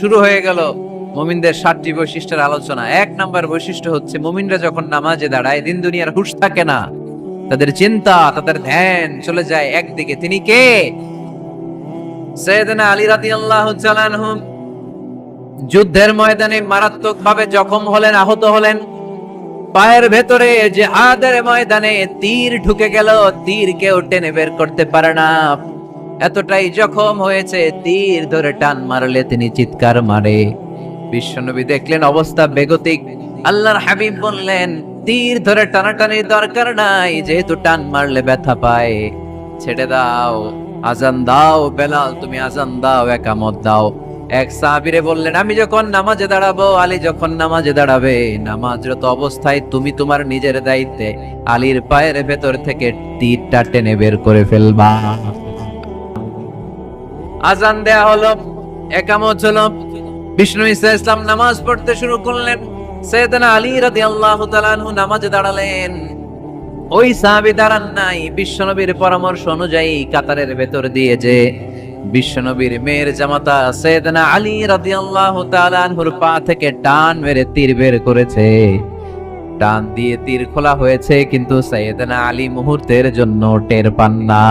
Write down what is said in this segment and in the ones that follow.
শুরু হয়ে গেল মুমিনদের সাতটি বৈশিষ্ট্যের আলোচনা। এক নাম্বার বৈশিষ্ট্য হচ্ছে মুমিনরা যখন নামাজে দাঁড়ায়, দিন দুনিয়ার হুঁশ থাকে না। তাদের চিন্তা, তাদের ধ্যান চলে যায় একদিকে। তিনি কে? আলী যুদ্ধের ময়দানে মারাত্মক ভাবে জখম হলেন, আহত হলেন। পায়ের ভেতরে যে আদের ময়দানে তীর ঢুকে গেল। তীর কেউ টেনে বের করতে পারে না। এতটাই জখম হয়েছে, তীর ধরে টান মারলে তিনি চিৎকার মারে। বিশ্বনবী দেখলেন অবস্থা বেগতিক। আল্লাহর হাবিব বললেন, তীর ধরে টানাটানির দরকার নাই, যেহেতু টান মারলে ব্যথা পায়। ছেড়ে দাও, আজান দাও, বেলাল, তুমি আজান দাও, একামত দাও। এক সাহাবীরে বললেন, আমি যখন নামাজে দাঁড়াবো, আলী যখন নামাজে দাঁড়াবে, নামাজরত অবস্থায় তুমি তোমার নিজের দায়িত্বে আলীর পায়ের ভেতর থেকে তীরটা টেনে বের করে ফেলবা। আজান দেয়া হলো, একামত হলো। বিষ্ণু ইসা ইসলাম নামাজ পড়তে শুরু করলেন। সৈয়দনা আলী তাআলা আনহু নামাজে দাঁড়ালেন। ওই সাহাবী দাঁড়ান নাই, বিশ্বনবীর পরামর্শ অনুযায়ী কাতারের ভেতর দিয়ে যে বিশ্বনবীর মেয়ের জামাতা সৈয়দনা আলী তাআলা আনহুর পা থেকে টান মেরে তীর বের করেছে। টান দিয়ে তীর খোলা হয়েছে, কিন্তু সৈয়দনা আলী মুহূর্তের জন্য টের পান না।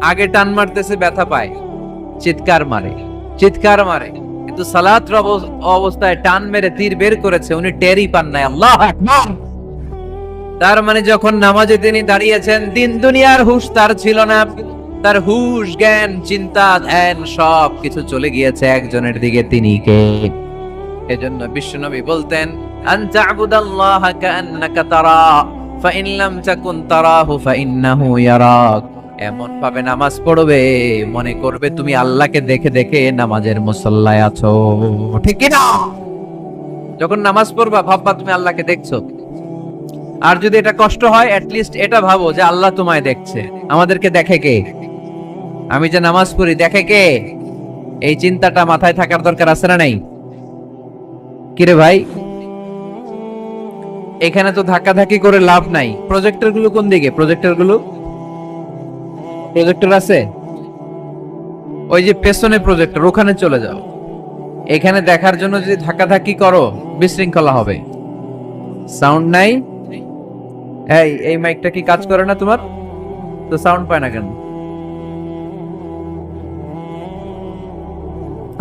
আগে টান মারতেছে, ব্যথা পায়। চিৎকার মারে চিৎকার মারে। কিন্তু সালাত অবস্থায় টান মেরে তীর বের করেছে, উনি টেরই পান নাই। আল্লাহ তার মানে যখন নামাজে তিনি দাঁড়িয়েছেন, দিন দুনিয়ার হুশ তার ছিল না। তার হুশ, জ্ঞান, চিন্তা, ধ্যান সব কিছু চলে গিয়েছে একজনের দিকে তিনি কে? এজন্য বিশ্বনবী বলতেন, আন তা'বুদাল্লাহ কাআন্নাকা তারা ফাইন লাম তাকুন তারাহু ফাইন্নাহু ইয়ারাক। এমন ভাবে নামাজ পড়বে, মনে করবে তুমি আল্লাহকে দেখে দেখে নামাজের মুসল্লায় আছো। ঠিক না যখন নামাজ পড়বা, ভাববা তুমি আল্লাহকে দেখছ। আর যদি এটা কষ্ট হয় লিস্ট এটা ভাবো যে আল্লাহ তোমায় দেখছে। আমাদেরকে দেখে কে? আমি যে নামাজ পড়ি, দেখে কে? এই চিন্তাটা মাথায় থাকার দরকার আছে না নাই? কিরে ভাই? এখানে তো ধাক্কাধাক্কি করে লাভ নাই। প্রজেক্টরগুলো কোন দিকে? প্রজেক্টরগুলো? প্রজেক্টর আছে? ওই যে পেছনে প্রজেক্টর, ওখানে চলে যাও। এখানে দেখার জন্য যদি ধাক্কাধাক্কি করো, বিশৃঙ্খলা হবে। সাউন্ড নাই? এই এই মাইকটা কি কাজ করে না তোমার? তো সাউন্ড পায় না কেন?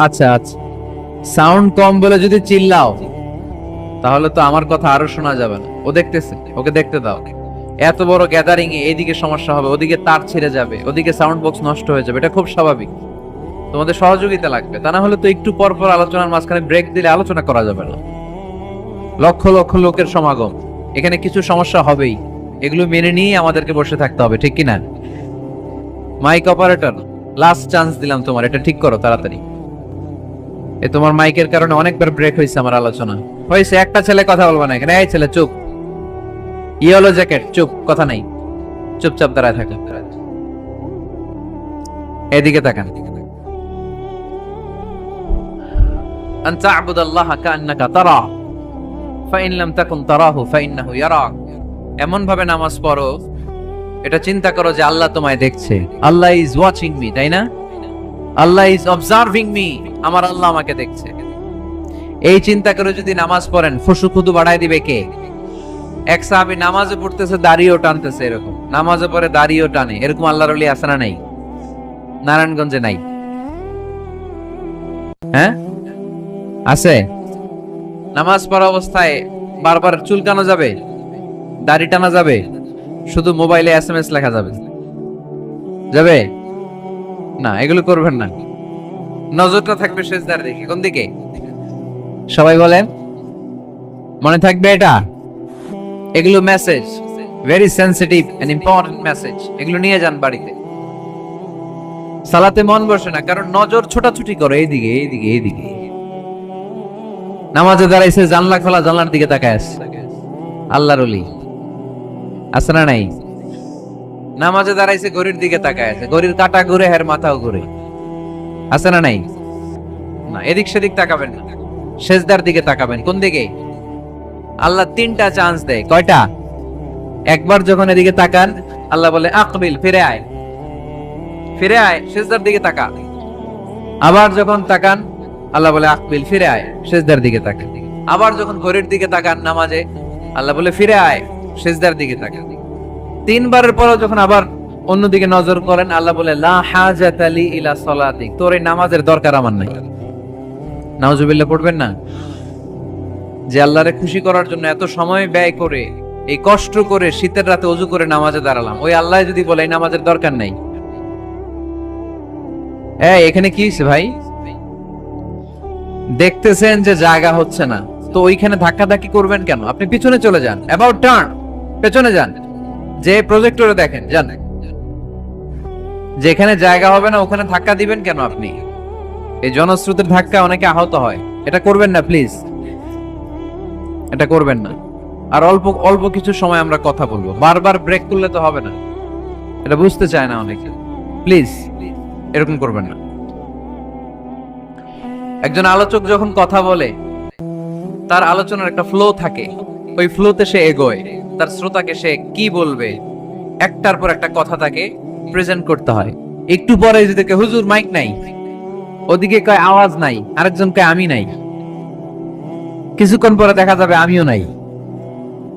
আচ্ছা আচ্ছা। সাউন্ড কম বলে যদি চিল্লাও, তাহলে তো আমার কথা আরও শোনা যাবে না। ও দেখতেছে, ওকে দেখতে দাও। এত বড় গ্যাদারিং এ এইদিকে সমস্যা হবে, ওদিকে তার ছিঁড়ে যাবে, ওদিকে সাউন্ড বক্স নষ্ট হয়ে যাবে, এটা খুব স্বাভাবিক। তোমাদের সহযোগিতা লাগবে, তা না হলে তো একটু পর পর আলোচনার মাঝখানে ব্রেক দিলে আলোচনা করা যাবে না। লক্ষ লক্ষ লোকের সমাগম, এখানে কিছু সমস্যা হবেই, এগুলো মেনে নিয়ে আমাদেরকে বসে থাকতে হবে, ঠিক কিনা? মাইক অপারেটর লাস্ট চান্স দিলাম তোমার, এটা ঠিক করো তাড়াতাড়ি। এ তোমার মাইকের কারণে অনেকবার ব্রেক হয়েছে আমার আলোচনা। হয়েছে, একটা ছেলে কথা বলব না এখানে, এই ছেলে, চুপ। ইয়েলো জ্যাকেট চুপ কথা নাই চুপচাপ দাঁড়ায় থাকা এদিকে তাকান أن تعبد الله كأنك ترى فإن لم تكن تراه فإنه يراك এমন ভাবে নামাজ পড়ো এটা চিন্তা করো যে আল্লাহ তোমায় দেখছে আল্লাহ ইজ ওয়াচিং মি তাই না আল্লাহ ইজ অবজার্ভিং মি আমার আল্লাহ আমাকে দেখছে এই চিন্তা করে যদি নামাজ পড়েন ফুসু খুদু বাড়ায় দিবে কে এক সাহাবি নামাজে পড়তেছে, দাড়িও টানতেছে এরকম। নামাজে পড়ে দাড়িও টানে। এরকম আল্লাহর ওলি আছে না নাই। নারায়ণগঞ্জে নাই। হ্যাঁ? আছে? নামাজ পড়া অবস্থায় বারবার চুলকানো যাবে? দাড়ি টানা যাবে? শুধু মোবাইলে এস এম এস লেখা যাবে? যাবে? না, এগুলো করবেন না। নজরটা থাকবে শেষদার দিকে। কোন দিকে? সবাই বলেন? মনে থাকবে এটা? এগুলো message very sensitive and important message এগুলো নিয়ে যান বাড়িতে। সালাতে মন বসে না, কারণ নজর ছোটাছুটি করে, এইদিকে এইদিকে এইদিকে। নামাজে দাঁড়াইছে জানলা খোলা, জানলার দিকে তাকায় আল্লাহর অলি আছে না নাই? নামাজে দাঁড়াইছে ঘড়ির দিকে তাকায় আছে। ঘড়ির কাটা ঘুরে, হের মাথাও ঘুরে। আছে না নাই? না, এদিক সেদিক তাকাবেন না। শেষদার দিকে তাকাবেন। কোন দিকে? আল্লাহ তিনটা চান্স দেয়। কয়টা? একবার যখন এদিকে তাকান, আল্লাহ বলে, আকবিল, ফিরে আয়। ফিরে আয়, সেজদার দিকে তাকা আবার যখন তাকান, আল্লাহ বলে, আকবিল, ফিরে আয়। সেজদার দিকে তাকান। আবার যখন ঘড়ির দিকে তাকান নামাজে, আল্লাহ বলে, ফিরে আয়। সেজদার দিকে তাকান। তিনবারের পর যখন আবার অন্যদিকে নজর করেন, আল্লাহ বলে, লা হাজাত আলি ইলা সলাতিক। তোর এই নামাজের দরকার আমার নাই। নাউজুবিল্লাহ, পড়বেন না? যে আল্লাহরে খুশি করার জন্য এত সময় ব্যয় করে, এই কষ্ট করে শীতের রাতে অজু করে নামাজে দাঁড়ালাম। ওই আল্লাহ যদি বলে, এই নামাজের দরকার নাই। এই, এখানে কি হয়েছে ভাই? দেখতেছেন যে জায়গা হচ্ছে না। তো ওইখানে ধাক্কা ধাক্কি করবেন কেন? আপনি পিছনে চলে যান। অ্যাবাউট টার্ন পেছনে যান। যে প্রজেক্টরে দেখেন, যান। যেখানে জায়গা হবে না, ওখানে ধাক্কা দিবেন কেন আপনি? এই জনস্রোতের ধাক্কা অনেকে আহত হয়। এটা করবেন না প্লিজ এটা করবেন না। আর অল্প অল্প কিছু সময় আমরা কথা বলব। বারবার ব্রেক করলে তো হবে না। এটা বুঝতে চায় না অনেকে। প্লিজ এরকম করবেন না। একজন আলোচক যখন কথা বলে, তার আলোচনার একটা ফ্লো থাকে। ওই ফ্লোতে সে এগোয়। তার শ্রোতাকে সে কি বলবে, একটার পর একটা কথা তাকে প্রেজেন্ট করতে হয়। একটু পরে যদি হুজুর মাইক নাই। ওদিকে কয়, আওয়াজ নাই। আরেকজন কয়, আমি নাই। কিছুক্ষণ পরে দেখা যাবে আমিও নাই।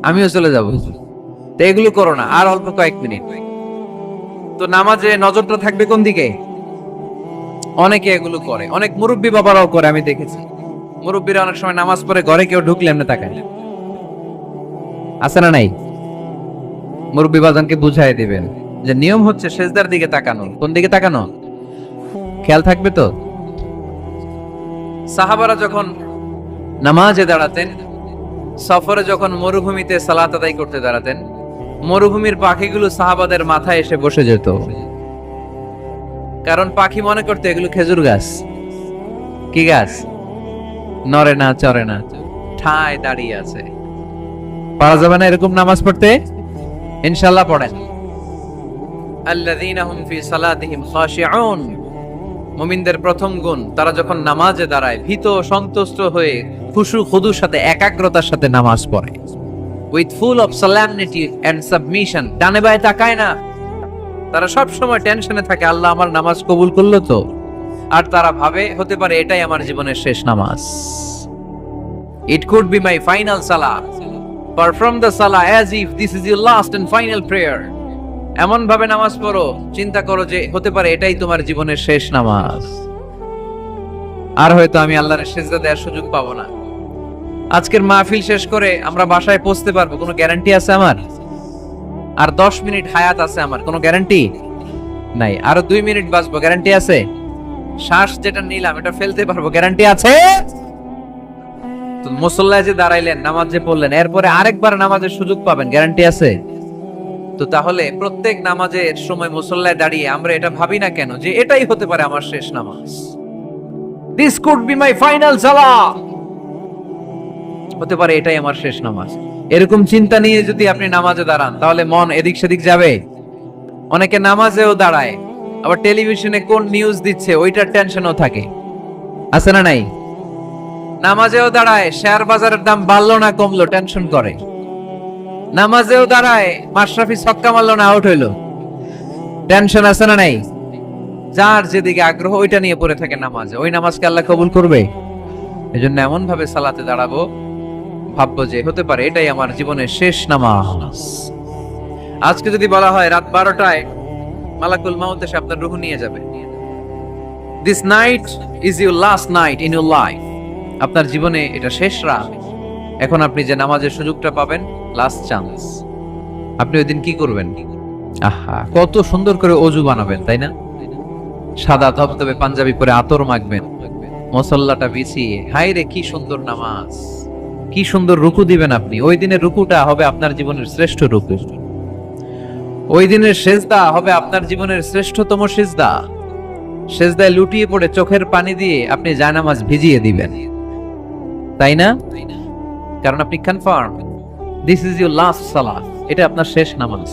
আমিও চলে যাব। তো এগুলো করো না, আর অল্প কয়েক মিনিট। তো নামাজে নজরটা থাকবে কোন দিকে? অনেকে এগুলো করে। অনেক মুরব্বী বাবারাও করে, আমি দেখেছি। মুরব্বীরা অনেক সময় নামাজ পড়ে ঘরে কেউ ঢুকলে এমনি তাকায়। আছে না নাই? মুরব্বী বাজানকে বুঝাই দিবেন যে নিয়ম হচ্ছে সেজদার দিকে তাকানো। কোন দিকে তাকানো? খেয়াল থাকবে তো? সাহাবারা যখন নামাজে দাঁড়াতেন, সফরে যখন মরুভূমিতে সালাত আদায় করতে দাঁড়াতেন, মরুভূমির পাখিগুলো সাহাবাদের মাথায় এসে বসে যেত। কারণ পাখি মনে করতে এগুলো খেজুর গাছ। কি গাছ? নরে না চরে না, ঠায় দাঁড়িয়ে আছে। পারা যাবে না এরকম নামাজ পড়তে? ইনশাল্লাহ পড়েন। আল্লাযীনা হুম ফি সালাতিহিম খাশিউন। মুমিনদের প্রথম গুণ, তারা যখন নামাজে দাঁড়ায়, ভীত সন্তুষ্ট হয়ে খুশু খুদুর সাথে, একাগ্রতার সাথে নামাজ পড়ে। With full of solemnity and submission ডানে বায়ে তাকায় না। তারা সব সময় টেনশনে থাকে, আল্লাহ আমার নামাজ কবুল করল তো? আর তারা ভাবে, হতে পারে এটাই আমার জীবনের শেষ নামাজ। It could be my final salah perform the salah as if this is your last and final prayer এমন ভাবে নামাজ পড়ো, চিন্তা করো যে হতে পারে এটাই তোমার জীবনের শেষ নামাজ। আর হয়তো আমি আল্লাহর সেজদা দেওয়ার সুযোগ পাবো না। আজকের মাহফিল শেষ করে আমরা বাসায় পৌঁছতে পারব, কোনো গ্যারান্টি আছে আমার? আর দশ মিনিট হায়াত আছে আমার, কোনো গ্যারান্টি নাই। আরও দুই মিনিট বাঁচবো গ্যারান্টি আছে? শ্বাস যেটা নিলাম, এটা ফেলতে পারব গ্যারান্টি আছে? মুসল্লায় যে দাঁড়াইলেন, নামাজ যে পড়লেন, এরপরে আরেকবার নামাজের সুযোগ পাবেন গ্যারান্টি আছে? তো তাহলে প্রত্যেক নামাজের সময় মুসল্লায় দাঁড়িয়ে আমরা এটা ভাবি না কেন যে এটাই হতে পারে আমার শেষ নামাজ? This could be my final salah হতে পারে এটাই আমার শেষ নামাজ। এরকম চিন্তা নিয়ে যদি আপনি নামাজে দাঁড়ান, তাহলে মন এদিক সেদিক যাবে। অনেকে নামাজেও দাঁড়ায়, আবার টেলিভিশনে কোন নিউজ দিচ্ছে, ওইটার টেনশনও থাকে। আছে না নাই? নামাজেও দাঁড়ায় শেয়ার বাজারের দাম বাড়লো না কমলো টেনশন করে। নামাজেও দাঁড়ায়, মাশরাফি ছক্কা মারলো না আউট হইল। টেনশন আছে না নাই? যার যেদিকে আগ্রহ, ওইটা নিয়ে পড়ে থাকে নামাজে। ওই নামাজকে আল্লাহ কবুল করবে। এই জন্য এমন ভাবে সালাতে দাঁড়াবো, ভাববো যে হতে পারে, এটাই আমার জীবনের শেষ নামাজ। আজকে যদি বলা হয় রাত বারোটায় মালাকুল মাউত এসে আপনার রুহু নিয়ে যাবে। This night is your last night in your life আপনার জীবনে এটা শেষ রাত। এখন আপনি যে নামাজের সুযোগটা পাবেন লাস্ট চান্স আপনি ওই দিন কি করবেন? আহা, কত সুন্দর করে অজু বানাবেন, তাই না? সাদা ধবধবে পাঞ্জাবি পরে আতর মাখবেন, মসল্লাটা বিছিয়ে। হাই রে, কি সুন্দর নামাজ। কি সুন্দর রুকু দিবেন আপনি। ওই দিনের রুকুটা হবে আপনার জীবনের শ্রেষ্ঠ রুকু। ওই দিনের সেজদা হবে আপনার জীবনের শ্রেষ্ঠতম সেজদা। সেজদায় লুটিয়ে পড়ে চোখের পানি দিয়ে আপনি জায়নামাজ ভিজিয়ে দিবেন। তাই না? কারণ আপনি confirm this is your last salah এটা আপনার শেষ নামাজ।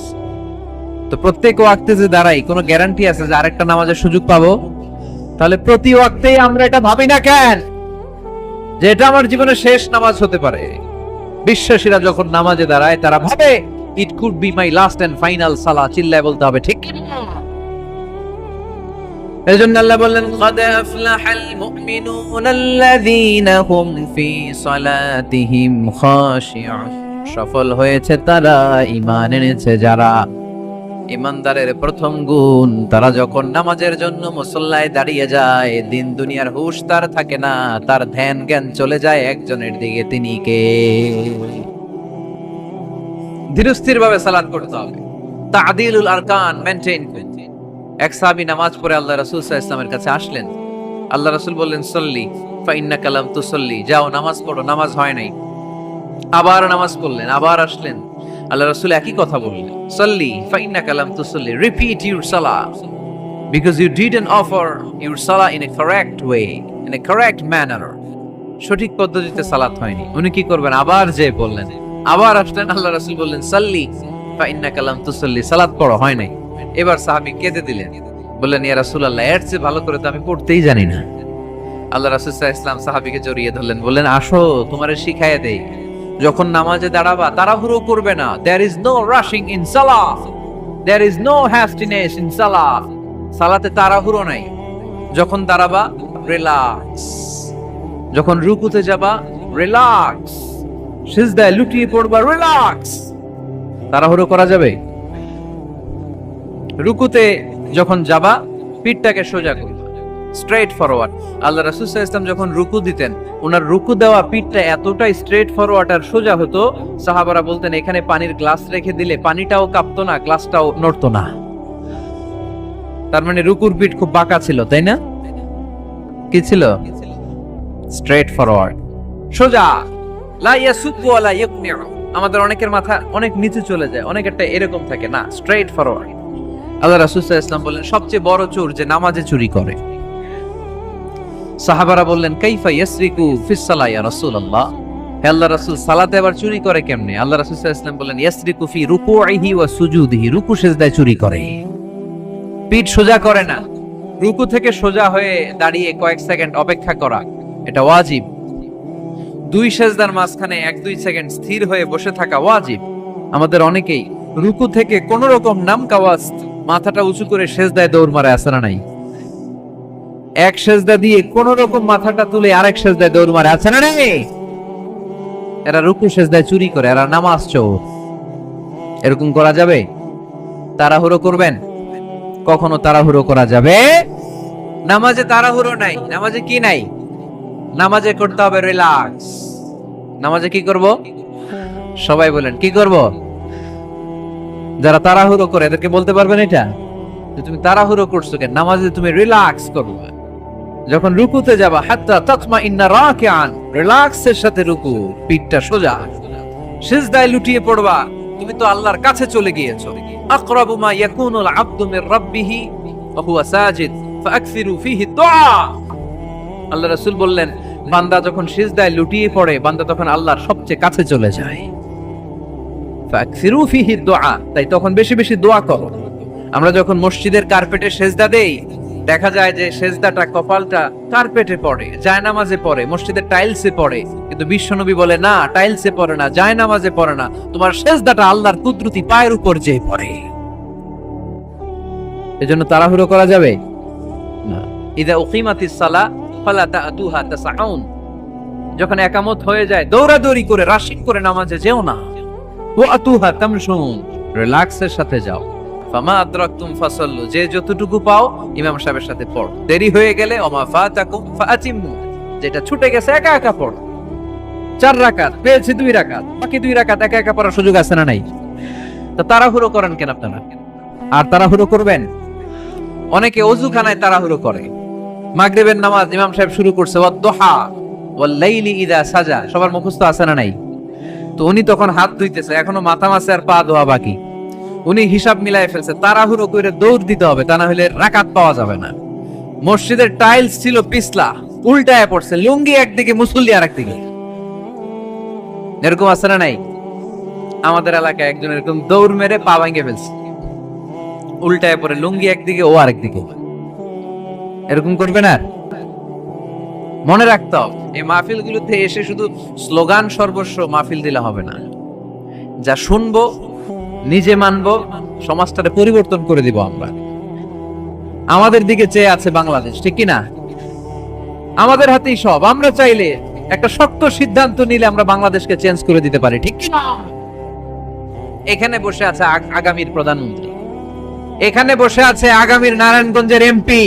তো প্রত্যেক ওয়াক্তে যে দাঁড়াই, কোনো গ্যারান্টি আছে যে আরেকটা নামাজের সুযোগ পাবো? তাহলে প্রতি ওয়াক্তেই আমরা এটা ভাবি না কেন? যে এটা আমার জীবনের শেষ নামাজ হতে পারে। বিশ্বাসীরা যখন নামাজে দাঁড়ায়, তারা ভাবে it could be my last and final salah চিল্লায় বলতে হবে, ঠিক এজন্য আল্লাহ বললেন কদ আফলাহাল মুমিনুন আল্লাযীনা হুম ফি সালাতিহিম খাশি'উন সফল হয়েছে তারা, ঈমান এনেছে যারা। ইমানদারের প্রথম গুণ, তারা যখন নামাজের জন্য মুসল্লায় দাঁড়িয়ে যায়, দিন দুনিয়ার হুশ তার থাকে না, তার ধ্যান জ্ঞান চলে যায় একজনের দিকে, তিনি কে? ধীরস্থির ভাবে সালাত করতে হবে। তাদিলুল আরকান মেনটেন এক সাহাবী নামাজ পড়ে আল্লাহ রাসূল ইসলামের কাছে আসলেন। আল্লাহ রাসূল বললেন, সল্লি ফাইন্না কালাম তুসল্লি। যাও, নামাজ পড়ো, নামাজ হয় নাই। আবার নামাজ পড়লেন, আবার আসলেন। আল্লাহ রাসূল একই কথা বললেন, সল্লি ফাইন্না কালাম তুসল্লি repeat your salah because you didn't offer, your salah in a correct way, in a correct manner. সঠিক পদ্ধতিতে সালাত হয়নি। উনি কি করবেন? আবার যে বললেন, আবার আসলেন, আল্লাহ রাসূল বললেন, সাল্লি ফাইন্না কালাম তুসল্লি, সালাত পড়ো, হয় নাই? এবার সাহাবী কেঁদে দিলেন, বললেন, ইয়া রাসূলুল্লাহ, এর চেয়ে ভালো করে তো আমি পড়তেই জানি না। আল্লাহ রাসূল ইসলাম সাহাবীকে জড়িয়ে ধরলেন, বললেন, আসো, তোমারে শিখাইয়া দেই। যখন নামাজে দাঁড়াবা, তাড়াহুড়ো করবে না। There is no rushing in salah there is no hastiness in salah সালাতে তাড়াহুড়ো নাই। যখন দাঁড়াবা রিল্যাক্স যখন রুকুতে যাবা রিল্যাক্স সিজদায় লুটিয়ে পড়বা রিল্যাক্স তাড়াহুড়ো করা যাবে? রুকুতে যখন যাবা, পিঠটাকে সোজা করবা স্ট্রেট ফরওয়ার্ড আল্লাহ রাসূল ওয়াসাল্লাম যখন রুকু দিতেন ওনার রুকু দেওয়া পিঠটা এতটাই স্ট্রেট ফরওয়ার্ড আর সোজা হতো, সাহাবারা বলতেন, এখানে পানির গ্লাস রেখে দিলে পানিটাও কাঁপতো না, গ্লাসটাও নড়তো না। তার মানে রুকুর পিঠ খুব বাঁকা ছিল, তাই না? কি ছিল? স্ট্রেট ফরওয়ার্ড সোজা। লা ইয়াসুদ্দু ওয়ালা ইয়াকনিউ। আমাদের অনেকের মাথা অনেক নিচে চলে যায়, অনেকেরটা এরকম থাকে, না স্ট্রেট ফরওয়ার্ড আল্লাহ রাসূল ওয়াসাল্লাম বললেন সবচেয়ে বড় চোর যে নামাজে চুরি করে। সাহাবারা বললেন, কাইফা ইয়াসরিকু ইয়া রাসূলুল্লাহ? হে রাসূল, সালাতে আবার চুরি করে কেমনে? আল্লাহ রাসূল সাল্লাল্লাহু আলাইহি বললেন, ইয়াসরিকু ফি রুকুইহি ওয়া সুজুদিহি। রুকু সেজদায় চুরি করে। পিঠ সোজা করে না। রুকু থেকে সোজা হয়ে দাঁড়িয়ে কয়েক সেকেন্ড অপেক্ষা করা, এটা ওয়াজিব। দুই সেজদার মাঝখানে এক দুই সেকেন্ড স্থির হয়ে বসে থাকা ওয়াজিব। আমাদের অনেকেই রুকু থেকে কোন রকম নাম কাওয়াজ মাথাটা উঁচু করে সেজদায় দৌড় মারে আসে নাই? এক সেজদা দিয়ে কোন রকম মাথাটা তুলে আরেক সেজদায় দৌড় মারে, আছে না নাই? এরা রুকু সেজদায় চুরি করে, এরা নামাজ চোর। এরকম করা যাবে? তাড়াহুড়ো করবেন? কখনো তাড়াহুড়ো করা যাবে? নামাজে তাড়াহুড়ো নাই। নামাজে কি নাই? নামাজে করতে হবে রিল্যাক্স। নামাজে কি করব? সবাই বলেন, কি করব? যারা তাড়াহুড়ো করে, এদেরকে বলতে পারবেন এটা? তুমি তাড়াহুড়ো করছ কেন? নামাজে তুমি রিল্যাক্স করবে। যখন রুকুতে যাবা, হাত্তা তাতমা ইন্না রাকিআন, রিল্যাক্সের সাথে রুকু, পিঠটা সোজা। সিজদায় লুটিয়ে পড়বা, তুমি তো আল্লাহর কাছে চলে গিয়েছো। আকরাবু মা ইয়াকুনুল আবদু মির রাব্বিহি ওয়া হুয়া সাজিদ ফাকসিরু ফিহি দুআ আল্লাহ রাসূল বললেন, বান্দা যখন সিজদায় লুটিয়ে পড়ে, বান্দা তখন আল্লাহর সবচেয়ে কাছে চলে যায়। ফাকসিরু ফিহি দুআ তাই তখন বেশি বেশি দোয়া করো। আমরা যখন মসজিদের কার্পেটে সেজদা দেই দেখা যায় যে সেজদাটা কপালটা কার্পেটে পড়ে? জায়নামাজে পড়ে মসজিদের টাইলসে পড়ে। কিন্তু বিশ্বনবী বলে, না, টাইলসে পড়ে না, জায়নামাজে পড়ে না। তোমার সেজদাটা আল্লাহর কুদরতি পায়ের উপর যে পড়ে। এজন্য তাড়াহুড়ো করা যাবে? ইদা উকিমাতিস সালা, ফালা তাসাউন। যখন একামত হয়ে যায়, দৌড়াদৌড়ি করে রাশিক করে নামাজে যেও না। ওয়া আতুহা তামশুন। রিল্যাক্সের সাথে যাও। ফামা আদরাকতুম ফাসাল্লু, যে যতটুকু পাও ইমাম সাহেবের সাথে পড়। দেরি হয়ে গেলে ফাতাকুম ফাআতিমু, যেটা ছুটে গেছে একা একা পড়। চার রাকাত দুই রাকাত, বাকি দুই রাকাত একা একা পড়ার সুযোগ আছে না নাই? তাড়াহুড়ো করেন কেন আপনারা? আর তাড়াহুড়ো করবেন? অনেকে অজুখানায় তাড়াহুড়ো করে। মাগরিবের নামাজ ইমাম সাহেব শুরু করছে, ওয়াদ-দুহা, ওয়াল-লাইলি ইযা সাজা, সবার মুখস্থ আছে না নাই? তো উনি তখন হাত ধুইতেছে, এখনও মাথা মাসে আর পা ধোয়া বাকি। উনি হিসাব মিলাই ফেলছে, তাড়াহুড়ো করে দৌড় দিতে হবে, তা না হলে রাকাত পাওয়া যাবে না। মসজিদের টাইলস ছিল পিছলা, উল্টায় পড়ছে, লুঙ্গি একদিকে, মুসল্লি আর একদিকে এরকম আছে না নাই? আমাদের এলাকায় একজন এরকম দৌড় মেরে পা ভাঙে ফেলছে। উল্টায় পড়ে, লুঙ্গি একদিকে, ও আরেকদিকে। এরকম করবে না মনে রাখতে হবে, এই মাহফিল গুলোতে এসে শুধু স্লোগান সর্বস্ব মাহফিল দিলে হবে না। যা শুনব নিজে মানবো, সমাজটারে পরিবর্তন করে দিব আমরা। আমাদের দিকে চেয়ে আছে বাংলাদেশ, ঠিক কি না আমাদের হাতেই সব। আমরা চাইলে একটা শক্ত সিদ্ধান্ত নিলে আমরা বাংলাদেশকে চেঞ্জ করে দিতে পারি, ঠিক এখানে বসে আছে আগামীর প্রধানমন্ত্রী। এখানে বসে আছে আগামীর নারায়ণগঞ্জের এমপি।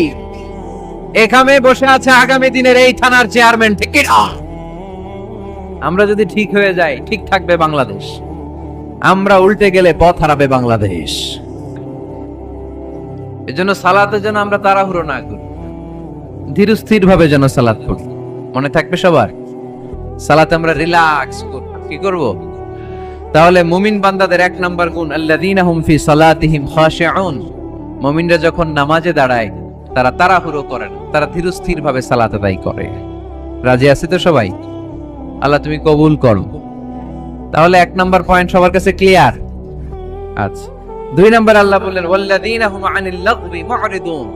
এখানে বসে আছে আগামী দিনের এই থানার চেয়ারম্যান ঠিক আমরা যদি ঠিক হয়ে যাই, ঠিক থাকবে বাংলাদেশ। আমরা উল্টে গেলে পথ হারাবে বাংলাদেশ। এজন্য সালাতের জন্য আমরা তাড়াহুড়ো না করি। ধীর স্থির ভাবে যেন সালাত পড়ি। মনে থাকবে সবার? সালাতে আমরা রিল্যাক্স কি করব? তাহলে মুমিন বান্দাদের এক নাম্বার গুণ আল্লাযীনা হুম ফি সালাতিহিম খাশিউন। মুমিনরা যখন নামাজে দাঁড়ায় তারা তাড়াহুড়ো করে না। তারা ধীর স্থির ভাবে সালাত আদায় করে। রাজি আছে তো সবাই? আল্লাহ তুমি কবুল করো। তাহলে এক নাম্বার পয়েন্ট সবার কাছে ক্লিয়ার আচ্ছা দুই নাম্বার আল্লাহ বললেন ওয়াল্লাযীনা হুম আনিল লাগবি মুরিদুন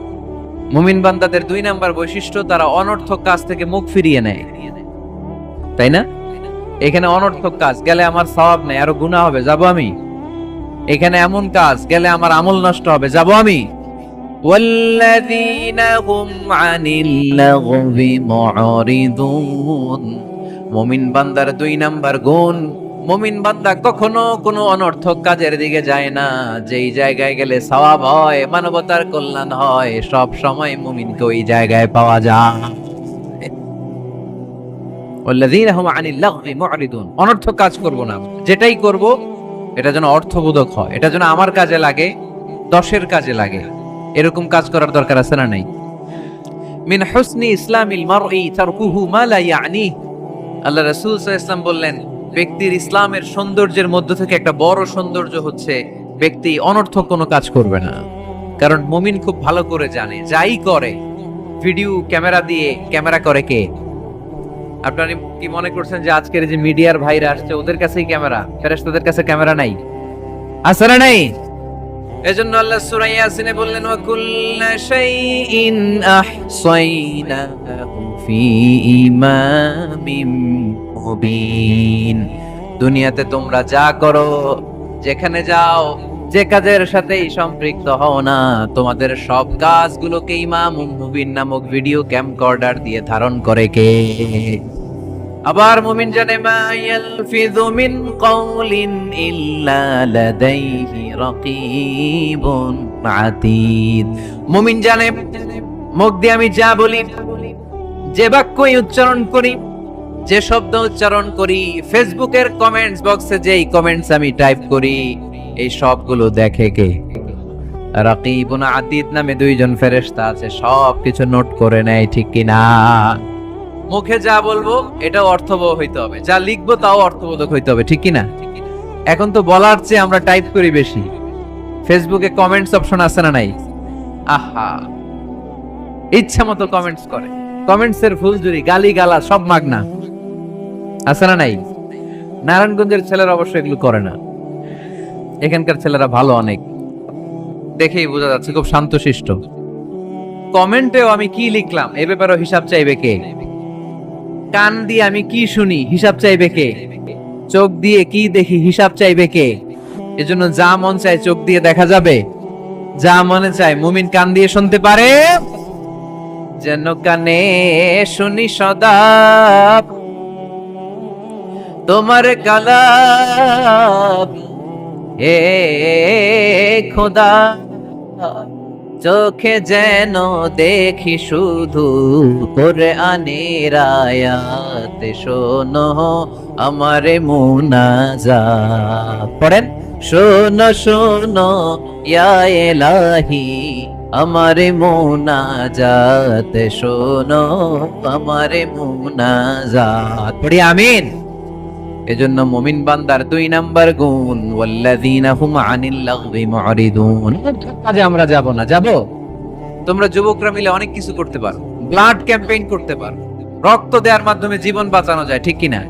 মুমিন বান্দাদের দুই নাম্বার বৈশিষ্ট্য তারা অনর্থক কাজ থেকে মুখ ফিরিয়ে নেয় তাই না এখানে অনর্থক কাজ গেলে আমার সওয়াব নেই আরো গুনাহ হবে যাব আমি এখানে এমন কাজ গেলে আমার আমল নষ্ট হবে যাব আমি والذين هم عن اللغو معرضون মুমিন বান্দার দুই নাম্বার গুণ মমিন বান্দা কখনো কোনো অনর্থক কাজের দিকে যায় না। যেই জায়গায় গেলে সওয়াব হয়, মানবতার কল্যাণ হয়, সব সময় মুমিনকে ওই জায়গায় পাওয়া যায়। অনর্থক কাজ করব না। যেটাই করব, এটা যেন অর্থবোধক হয়। এটা যেন আমার কাজে লাগে, দশের কাজে লাগে। এরকম কাজ করার দরকার আছে না নাই? মিন হুসনি ইসলামিল মারই তারকুহু মা আল্লাহ রাসূল সাল্লাল্লাহু বললেন ব্যক্তির ইসলামের সৌন্দর্যের মধ্য থেকে একটা বড় সৌন্দর্য হচ্ছে, ব্যক্তি অনর্থক কোনো কাজ করবে না। কারণ মুমিন খুব ভালো করে জানে, যাই করে, ভিডিও, ক্যামেরা দিয়ে, ক্যামেরা করে কে? আপনারা কি মনে করছেন যে আজকের যে মিডিয়ার ভাইরা আসছে, ওদের কাছেই ক্যামেরা? ফেরেশতাদের কাছে ক্যামেরা নাই? আছে নাই? এজন্য আল্লাহ সূরা ইয়াসিনে বললেন, ওয়া কুল্লা শাইইন আহসাইনাহু ফি ইমামিম মুবিন। দুনিয়াতে তোমরা যা করো, যেখানে যাও, যে কাজের সাথেই সম্পৃক্ত হও না। তোমাদের সব কাজগুলোকে ইমাম মুবিন নামক ভিডিও ক্যামকর্ডার দিয়ে ধারণ করে কে? আবার মুমিন জানে, মা ইয়ালফিযু মিন কাউলিন ইল্লা লাদাইহি রাকীবুন আতীদ। মুমিন জানে, মুখ দিয়ে আমি যা বলি, যে বাক্যই উচ্চারণ করি, যে শব্দ উচ্চারণ করি, ফেসবুকের কমেন্টস বক্সে যেই কমেন্টস আমি টাইপ করি, এই সবগুলো দেখে কে? রাকিবুন আতীদ নামে দুইজন ফেরেশতা আছে সব কিছু নোট করে নেয়, ঠিক কিনা? মুখে যা বলব এটা অর্থবহ হইতে হবে। যা লিখব, তাও অর্থবোধক হইতে হবে, ঠিক কিনা? এখন তো বলার চেয়ে আমরা টাইপ করি বেশি। ফেসবুকে কমেন্টস অপশন আছে না নাই? আহা! ইচ্ছা মতো কমেন্টস করে। কমেন্টস এর ফুলজুরি গালি গালা সব মাগনা। আছে না নাই? নারায়ণগঞ্জের ছেলেরা অবশ্য এগুলো করে না। এখানকার ছেলেরা ভালো অনেক। দেখেই বোঝা যাচ্ছে খুব শান্তশিষ্ট। কমেন্টেও আমি কি লিখলাম? এ ব্যাপারেও হিসাব চাইবে কে? কান দিয়ে আমি কি শুনি? হিসাব চাইবে কে? চোখ দিয়ে কি দেখি? হিসাব চাইবে কে? এজন্য যা মন চায় চোখ দিয়ে দেখা যাবে। যা মনে চায় মুমিন কান দিয়ে শুনতে পারে। যেন কানে শুনি সদা। তোমার কালাম, হে খোদা। চোখে যেন দেখি শুধু করে আনের আয়াত শোনো আমারে মুনাজা পড়েন? শোনো শোনো, ইয়া এলাহি, আমারে মুনাজাত। শোনো আমারে মুনাজাত। পড়ি আমিন। এজন্য মুমিন বান্দার দুই নাম্বার গুণ ওয়াল্লাযীনা হুম আনিল লাগবি মুরিদুন কাজে আমরা যাব না যাব? তোমরা যুবকরা মিলে অনেক কিছু করতে পারো। ব্লাড ক্যাম্পেইন করতে পারো। রক্ত দেওয়ার মাধ্যমে জীবন বাঁচানো যায় ঠিক কিনা?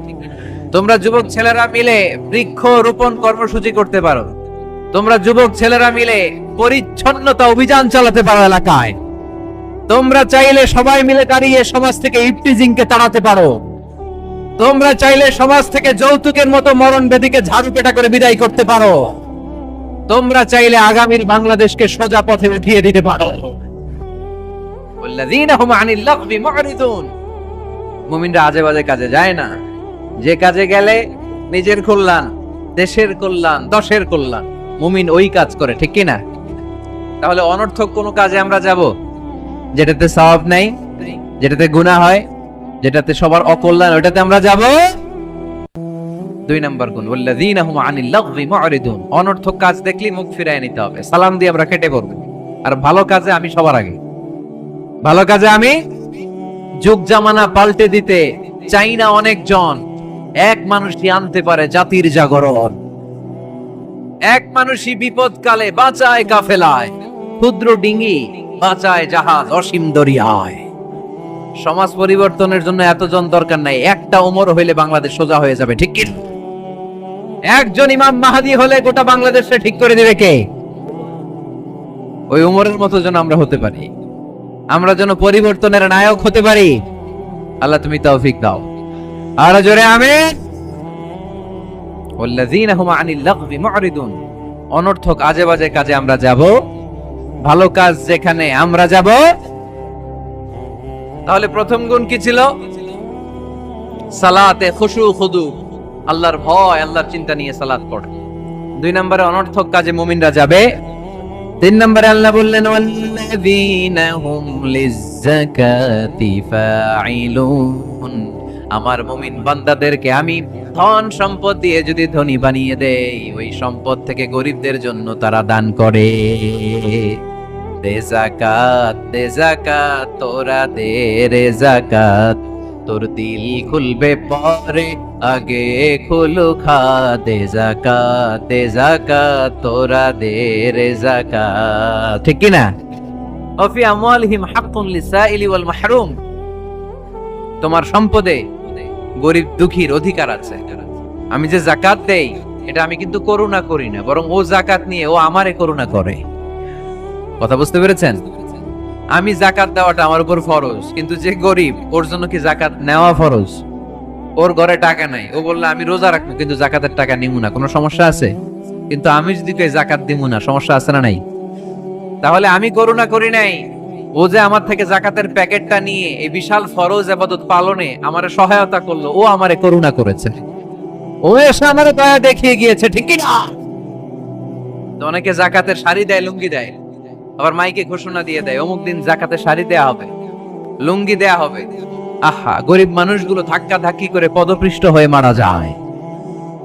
তোমরা যুবক ছেলেরা মিলে বৃক্ষ রোপণ কর্মসূচি করতে পারো। তোমরা যুবক ছেলেরা মিলে পরিচ্ছন্নতা অভিযান চালাতে পারো এলাকায়। তোমরা চাইলে সবাই মিলে দাঁড়িয়ে সমাজ থেকে ইফটিজিংকে তাড়াতে পারো। তোমরা চাইলে সমাজ থেকে যৌতুকের মতো মরণ বেদিকে ঝাড়ু পেটা করে বিদায় করতে পারো। তোমরা চাইলে আগামীর বাংলাদেশকে সোজা পথে উঠিয়ে দিতে পারো। মুমিনরা আজে বাজে কাজে যায় না। যে কাজে গেলে নিজের কল্যাণ, দেশের কল্যাণ, দশের কল্যাণ, মুমিন ওই কাজ করে, ঠিক কি না তাহলে অনর্থক কোনো কাজে আমরা যাব, যেটাতে সওয়াব নাই, যেটাতে গুনাহ হয় যেটাতে সবার অকল্যাণ ওটাতে আমরা যাব? দুই নাম্বার গুণ, ওয়াল্লাযীনা হুম আনিল লাগবি মুরিদুন অনর্থক কাজ দেখলে মুখ ফিরায় নিতে হবে। সালাম দিয়ে আমরা কেটে পড়ব। আর ভালো কাজে আমি সবার আগে। ভালো কাজে আমি? যুগ জামানা পাল্টে দিতে চাই না অনেকজন। এক মানুষই আনতে পারে জাতির জাগরণ। এক মানুষই বিপদকালে বাঁচায় কাফেলায়। ক্ষুদ্র ডিঙ্গি বাঁচায় জাহাজ অসীম দরিয়ায়। সমাজ পরিবর্তনের জন্য এতজন দরকার নাই। একটা ওমর হইলে বাংলাদেশ সোজা হয়ে যাবে, ঠিক কি? একজন ইমাম মাহাদি হলে গোটা বাংলাদেশে ঠিক করে দিবে কে? ওই উমরের মতো যেন আমরা হতে পারি। আমরা যেন পরিবর্তনের নায়ক হতে পারি। আল্লাহ তুমি তৌফিক দাও। আর জোরে মুরিদুন। অনর্থক আজে বাজে কাজে আমরা যাব। ভালো কাজ যেখানে আমরা যাব তাহলে প্রথম গুণ কি ছিল? সালাতে খুশু, খুদু। আল্লাহর ভয়, আল্লাহর চিন্তা নিয়ে সালাত পড়ে। দুই নম্বরে অনর্থক কাজে মুমিনরা যাবে। তিন নম্বরে আল্লাহ বললেন, ওয়াল্লাযীনা হুম লিজ্জাকাতি ফাঈলুন। আমার মুমিন বান্দাদেরকে আমি ধন সম্পদ দিয়ে যদি ধনী বানিয়ে দেই, ওই সম্পদ থেকে গরিবদের জন্য তারা দান করে। দে জাকাত দে জাকাত তোরা দে রে জাকাত তোর দিল খুলবে পরে আগে খুলু খা। দে জাকাত দে জাকাত তোরা দে রে জাকাত ঠিক কি না অফি আমওয়ালিহিম হাক্কুন লিসাইলি ওয়াল মাহরুম। তোমার সম্পদে গরিব দুঃখীর অধিকার আছে। আমি যে জাকাত দেই এটা আমি কিন্তু করুণা করি না বরং ও জাকাত নিয়ে ও আমারে করুণা করে। কথা বুঝতে পেরেছেন? আমি জাকাত দেওয়াটা আমার উপর ফরজ, কিন্তু যে গরিব, ওর জন্য কি জাকাত নেওয়া ফরজ? ওর ঘরে টাকা নাই, ও বললে, আমি রোজা রাখব, কিন্তু জাকাতের টাকা নিমু না। কোনো সমস্যা আছে? কিন্তু আমি যদি কই জাকাত দিমু না, সমস্যা আছে না নাই? তাহলে আমি করুণা করি নাই। ও যে আমার থেকে জাকাতের প্যাকেটটা নিয়ে এই বিশাল ফরজ আবাদত পালনে আমারে সহায়তা করল, ও আমারে করুণা করেছে। ও এসে আমারে দয়া দেখিয়ে গিয়েছে, ঠিক কি না অনেকে জাকাতের শাড়ি দেয়, লুঙ্গি দেয়। আবার মাইকে ঘোষণা দিয়ে দেয়, অমুক দিন জাকাতের শাড়ি দেয়া হবে, লুঙ্গি দেয়া হবে। আহা, গরিব মানুষগুলো ধাক্কা ধাক্কি করে পদপৃষ্ট হয়ে মারা যায়।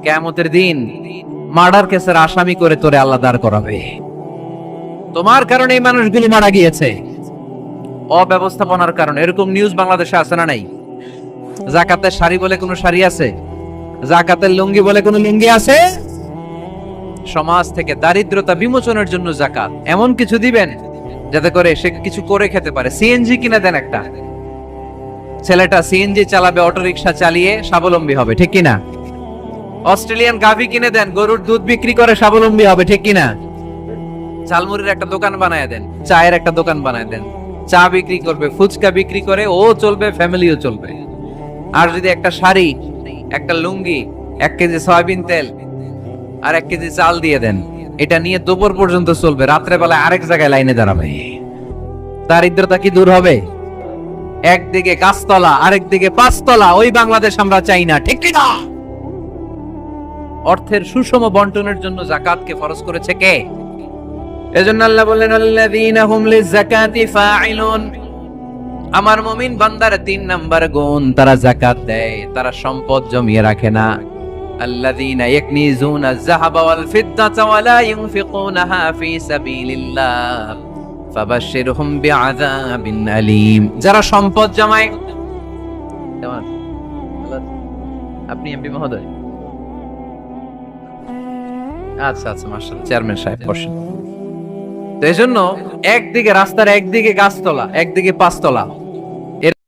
কেমতের দিন মার্ডার কেসের আসামি করে তোরে আল্লাহ দাঁড় করাবে। তোমার কারণে এই মানুষগুলি মারা গিয়েছে। অব্যবস্থাপনার কারণে, এরকম নিউজ বাংলাদেশে আছে না নাই? জাকাতের শাড়ি বলে কোনো শাড়ি আছে? জাকাতের লুঙ্গি বলে কোনো লুঙ্গি আছে? সমাজ থেকে দারিদ্রতা বিমোচনের জন্য জাকাত এমন কিছু দিবেন যাতে করে সে কিছু করে খেতে পারে। সিএনজি কিনে দেন একটা। ছেলেটা সিএনজি চালাবে অটো রিক্সা চালিয়ে স্বাবলম্বী হবে, ঠিক কিনা? অস্ট্রেলিয়ান গাভি কিনে দেন, গরুর দুধ বিক্রি করে স্বাবলম্বী হবে, ঠিক কিনা? ঝালমুড়ির একটা দোকান বানায় দেন, চায়ের একটা দোকান বানায় দেন। চা বিক্রি করবে, ফুচকা বিক্রি করে, ও চলবে, ফ্যামিলিও চলবে। আর যদি একটা শাড়ি, একটা লুঙ্গি, এক কেজি সয়াবিন তেল আর এক কেজি চাল দিয়ে দেন। এটা নিয়ে দুপুর পর্যন্ত চলবে। রাত্রে বেলায় আরেক জায়গায় লাইনে দাঁড়াবে। দারিদ্রতা কি দূর হবে? একদিকে গাছতলা, আরেকদিকে পাঁচতলা। ওই বাংলাদেশ আমরা চাই না। ঠিক না? অর্থের সুষম বন্টনের জন্য জাকাতকে ফরজ করেছে কে? এজন্য আল্লাহ বললেন, আল্লাযীনা হুম লিযাকাতি ফাঈলুন। আমার মুমিন বান্দার তিন নাম্বার গুণ, তারা জাকাত দেয়, তারা সম্পদ জমিয়ে রাখে না। الذين يكنزون الذهب والفضة ولا ينفقونها في سبيل الله فبشرهم بعذاب أليم যারা সম্পদ জমায় কেমন আছেন? ভালো আছেন? আপনি এমপি মহোদয় আচ্ছা আচ্ছা মার্শাল চেয়ারম্যান সাহেব বসেন তো এই জন্য একদিকে রাস্তার একদিকে গাছতলা একদিকে পাঁচতলা